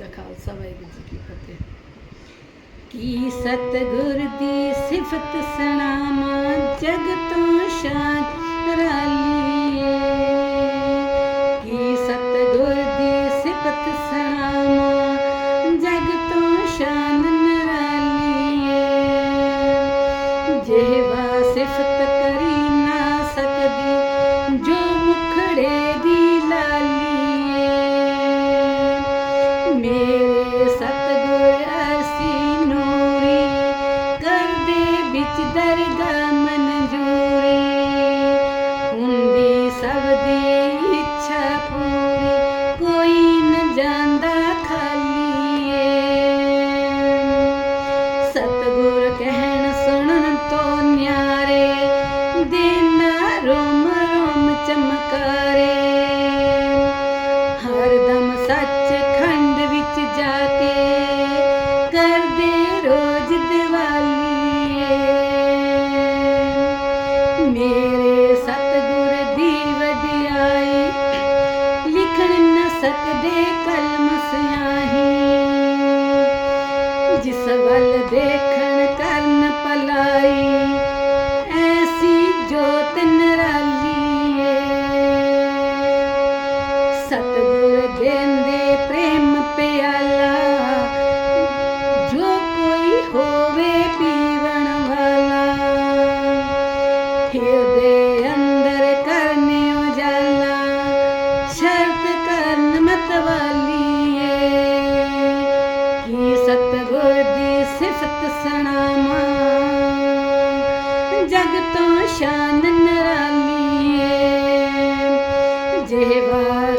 ਕਾ ਖਾਲਸਾ ਵਾਹਿਗੁਰੂ ਜੀ ਕੀ ਫਤਿਹ ਕੀ ਸਤਿਗੁਰ ਦੀ ਸਿਫਤ ਸੁਣਾਵਾਂ ਜਗ ਮੇਰੇ ਸਤਿਗੁਰ, ਅਸੀ ਨੂਰੀ ਕਰਦੇ ਵਿੱਚ ਦਰਗਾਹ ਮਨਜੂਰੀ। ਹੁੰਦੀ ਸਭ ਦੀ ਇੱਛਾ ਪੂਰੀ, ਕੋਈ ਨ ਜਾਂਦਾ ਖਾਲੀ ਖਾਲੀਏ ਸਤਗੁਰ ਕਹਿਣ ਸੁਣਨ ਤੋਂ ਨਿਆਰੇ, ਦੇਨਾ ਰੋਮ ਰੋਮ ਚਮਕਾਰੇ। ਮੇਰੇ ਸਤਿਗੁਰ ਦੀ ਵਡਿਆਈ, ਲਿਖਣ ਨ ਸਕਦੇ ਕਲਮ ਸਿਆਹੀ। ਜਿਸ ਵੱਲ ਦੇਖਣ ਕਰਨ ਪਲਾਈ ਐਸੀ ਜੋਤ ਨਿਰਾਲੀਏ ਸਤਿਗੁਰ ਦੇ ਅੰਦਰ ਕਰਨੇ ਉਜਾਲਾ ਸ਼ਰਤ ਕਰਨ ਮਤਵਾਲੀਏ ਕੀ ਸਤਿਗੁਰ ਦੀ ਸਿਫਤ ਸੁਣਾਵਾਂ। ਜਗ ਤੋਂ ਸ਼ਾਨ ਨਿਰਾਲੀਏ। ਜਿਹਵਾ